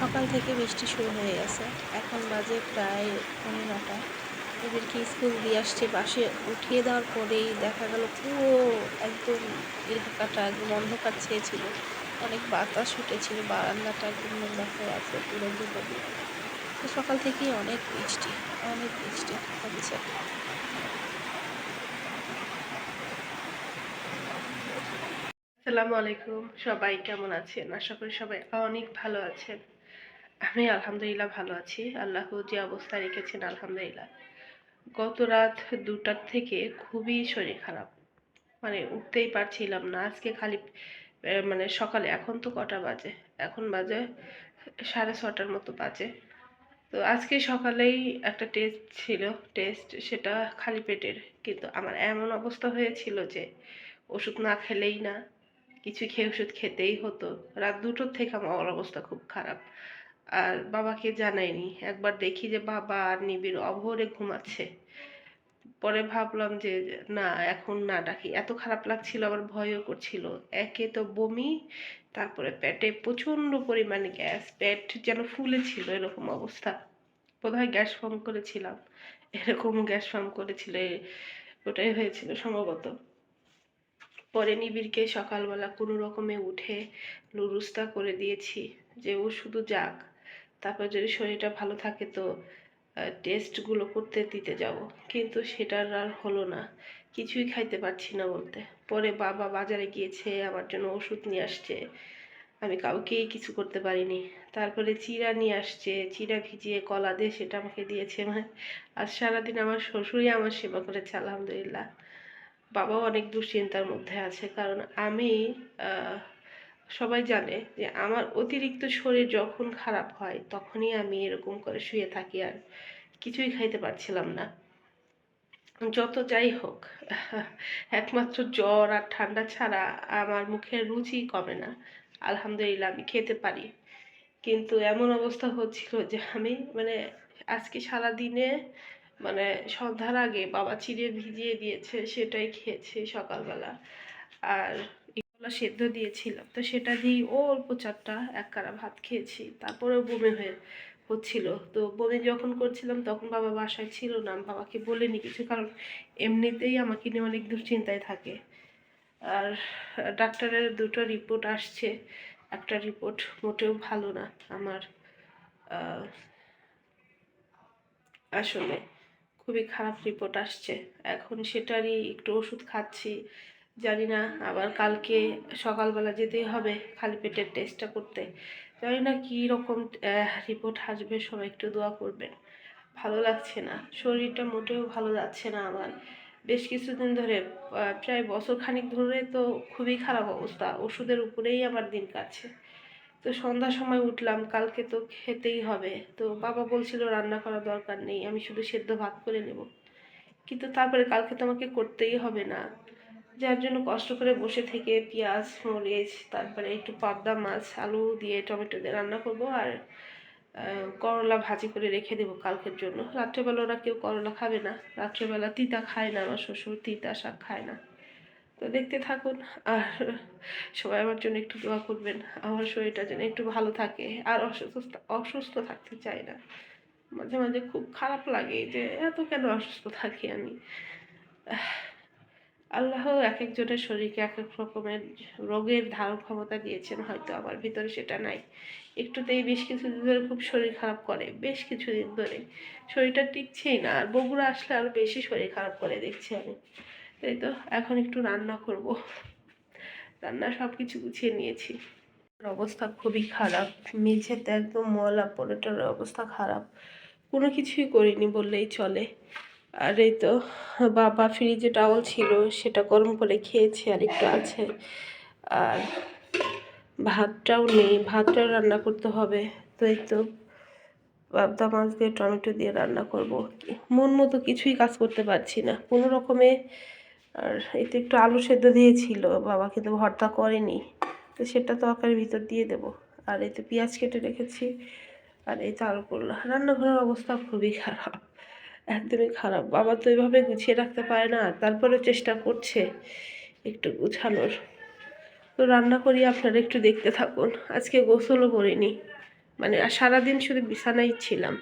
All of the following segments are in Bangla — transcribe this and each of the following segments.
সকাল থেকে বৃষ্টি শুরু হয়ে গেছে। এখন বাজে প্রায় পৌনে নটা। এদেরকে স্কুল দিয়ে আসছে। বাসে উঠিয়ে দেওয়ার পরেই দেখা গেল পুরো একদম এলাকাটা একদম অন্ধকার ছেয়েছিল। অনেক বাতাস উঠেছিল, বারান্দাটা একদম নোংরা হয়ে আছে, পুরো দুটো তো সকাল থেকেই অনেক বৃষ্টি অনেক বৃষ্টি হচ্ছে। আসসালামু আলাইকুম। সবাই কেমন আছেন? আশা করি সবাই অনেক ভালো আছেন। আমি আলহামদুলিল্লাহ ভালো আছি। আল্লাহ যে অবস্থা রেখেছেন, আলহামদুলিল্লাহ। গত রাত দুটার থেকে খুবই শরীর খারাপ। মানে উঠতেই পারছিলাম না। আজকে খালি মানে সকালে, এখন তো কটা বাজে? এখন বাজে সাড়ে ছটার মতো বাজে। তো আজকে সকালেই একটা টেস্ট ছিল। টেস্ট সেটা খালি পেটের। কিন্তু আমার এমন অবস্থা হয়েছিল যে ওষুধ না খেলেই না। কিছু খেয়ে ওষুধ খেতেই হতো। রাত দুটোর থেকে আমার অবস্থা খুব খারাপ। আর বাবাকে জানাইনি। একবার দেখি যে বাবা আর নিবিড় অভোরে ঘুমাচ্ছে। পরে ভাবলাম যে, না, এখন না ডাকি। এত খারাপ লাগছিল, আবার ভয়ও করছিল। একে তো বমি, তারপরে পেটে প্রচণ্ড পরিমাণে গ্যাস, পেট যেন ফুলেছিল এরকম অবস্থা। বোধহয় গ্যাস ফর্ম করেছিলাম। এরকম গ্যাস ফর্ম করেছিল, ওটাই হয়েছিল সম্ভবত। পরে নিবিড়কে সকালবেলা কোনো রকমে উঠে লুরুস্তা করে দিয়েছি যে, ও শুধু যাক। তারপর যদি শরীরটা ভালো থাকে তো টেস্টগুলো করতে দিতে যাব। কিন্তু সেটার আর হলো না। কিছুই খাইতে পারছি না বলতে। পরে বাবা বাজারে গিয়েছে, আমার জন্য ওষুধ নিয়ে আসছে। আমি কাউকেই কিছু করতে পারিনি। তারপরে চিড়া নিয়ে আসছে, চিড়া ভিজিয়ে কলা দিয়ে সেটা আমাকে দিয়েছে আজ সারাদিন আমার শ্বশুরই আমার সেবা করেছে, আলহামদুলিল্লাহ। বাবাও অনেক দুশ্চিন্তার মধ্যে আছে। কারণ আমি সবাই জানে যে আমার অতিরিক্ত শরীর যখন খারাপ হয়, তখনই আমি এরকম করে শুয়ে থাকি আর কিছুই খাইতে পারছিলাম না। যত যাই হোক, একমাত্র জ্বর আর ঠান্ডা ছাড়া আমার মুখের রুচি কমে না। আলহামদুলিল্লাহ, আমি খেতে পারি। কিন্তু এমন অবস্থা হচ্ছিল যে আমি মানে আজকে সারা দিনে মানে সন্ধ্যার আগে বাবা চিড়ে ভিজিয়ে দিয়েছে, সেটাই খেয়েছি সকালবেলা। আর এগুলো সেদ্ধ দিয়েছিলাম। তো সেটা দিয়েই অল্প চারটা এক কারা ভাত খেয়েছি। তারপরেও বমি হয়ে হচ্ছিল। তো বমি যখন করছিলাম তখন বাবা বাসায় ছিল না। বাবাকে বলিনি কিছু, কারণ এমনিতেই আমাকে নিয়ে অনেক দুশ্চিন্তায় থাকে। আর ডাক্তারের দুটো রিপোর্ট আসছে। একটা রিপোর্ট মোটেও ভালো না আমার আসলে খুবই খারাপ রিপোর্ট আসছে। এখন সেটারই একটু ওষুধ খাচ্ছি। জানি না, আবার কালকে সকালবেলা যেতেই হবে খালি পেটের টেস্টটা করতে। জানি না কী রকম রিপোর্ট আসবে, সবাই একটু দোয়া করবেন। ভালো লাগছে না, শরীরটা মোটেও ভালো যাচ্ছে না আমার। বেশ কিছুদিন ধরে প্রায় বছর খানিক ধরে তো খুবই খারাপ অবস্থা, ওষুধের উপরেই আমার দিন কাটছে। তো সন্ধ্যার সময় উঠলাম, কালকে তো খেতেই হবে। তো বাবা বলছিল রান্না করার দরকার নেই, আমি শুধু সেদ্ধ ভাত করে নেব। কিন্তু তারপরে কালকে তো আমাকে করতেই হবে না। যার জন্য কষ্ট করে বসে থেকে পেঁয়াজ, মরিচ, তারপরে একটু পাবদা মাছ, আলু দিয়ে টমেটো দিয়ে রান্না করব আর করলা ভাজি করে রেখে দেবো কালকের জন্য। রাত্রেবেলা ওরা কেউ করলা খাবে না। রাত্রেবেলা তিতা খায় না, আমার শ্বশুর তিতা শাক খায় না। তো দেখতে থাকুন আর সবাই আমার জন্য একটু দোয়া করবেন। আমার শরীরটা যেন একটু ভালো থাকে আর অসুস্থ অসুস্থ থাকতে চাই না। মাঝে মাঝে খুব খারাপ লাগে যে, এত কেন অসুস্থ থাকি আমি? আল্লাহ এক একজনের শরীরকে এক এক রকমের রোগের ধারণ ক্ষমতা দিয়েছেন, হয়তো আমার ভিতরে সেটা নাই। একটুতেই বেশ কিছুদিন ধরে খুব শরীর খারাপ করে, বেশ কিছুদিন ধরে। শরীরটা টিকছেই না, আর বগুড়া আসলে আরও বেশি শরীর খারাপ করে দেখছি আমি। তাই তো, এখন একটু রান্না করব। রান্না সব কিছু গুছিয়ে নিয়েছি। অবস্থা খুবই খারাপ, মেঝেতে একদম ময়লা পড়েটার অবস্থা খারাপ। কোনো কিছুই করিনি বললেই চলে। আর এই তো বাবা ফ্রিজে টাওয়াল ছিল, সেটা গরম করে খেয়েছি আর একটু আছে। আর ভাতটাও নেই ভাতটাও রান্না করতে হবে। তো এই তো পাবদা মাছ দিয়ে টমেটো দিয়ে রান্না করব। মন মতো কিছুই কাজ করতে পারছি না। কোনো রকমে আর এতে একটু আলু সেদ্ধ দিয়েছিল, বাবা কিন্তু ভর্তা করেনি। তো সেটা তরকারির ভিতর দিয়ে দেব। আর এতে পেঁয়াজ কেটে রেখেছি। আর এই তো আলু করলা রান্নাঘরের অবস্থা খুবই খারাপ। একদমই খারাপ। বাবা তো এভাবে গুছিয়ে রাখতে পারে না তারপরে চেষ্টা করছে একটু গুছানোর। তো রান্না করি, আপনারা একটু দেখতে থাকুন। আজকে গোসলও করিনি। মানে সারাদিন শুধু বিছানায় ছিলাম।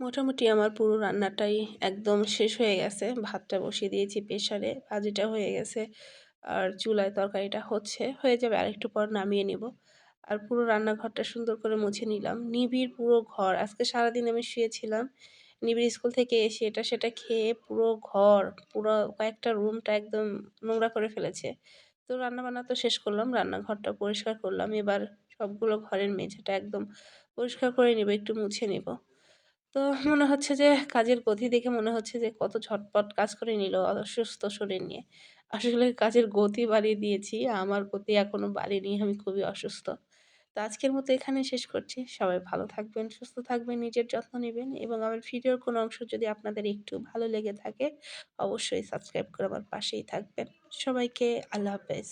মোটামুটি আমার পুরো রান্নাটাই একদম শেষ হয়ে গেছে। ভাতটা বসিয়ে দিয়েছি প্রেশারে ভাজিটা হয়ে গেছে, আর চুলায় তরকারিটা হচ্ছে, হয়ে যাবে আরেকটু পর নামিয়ে নেব। আর পুরো রান্নাঘরটা সুন্দর করে মুছে নিলাম। নিবিড় পুরো ঘর, আজকে সারাদিন আমি শুয়েছিলাম, নিবিড় স্কুল থেকে এসে এটা সেটা খেয়ে পুরো ঘর, পুরো কয়েকটা রুমটা একদম নোংরা করে ফেলেছে। তো রান্নাবান্না তো শেষ করলাম, রান্নাঘরটা পরিষ্কার করলাম। এবার সবগুলো ঘরের মেঝেটা একদম পরিষ্কার করে নেব, একটু মুছে নেব। তো মনে হচ্ছে যে কাজের গতি দেখে মনে হচ্ছে যে কত ঝটপট কাজ করে নিল অসুস্থ শরীর নিয়ে। আসলে কাজের গতি বাড়িয়ে দিয়েছি, আমার গতি এখনও বাড়েনি, আমি খুবই অসুস্থ। তো আজকের মতো এখানে শেষ করছি। সবাই ভালো থাকবেন, সুস্থ থাকবেন, নিজের যত্ন নেবেন এবং আমার ভিডিওর কোনো অংশ যদি আপনাদের একটু ভালো লেগে থাকে, অবশ্যই সাবস্ক্রাইব করে আমার পাশেই থাকবেন। সবাইকে আল্লাহ হাফেজ।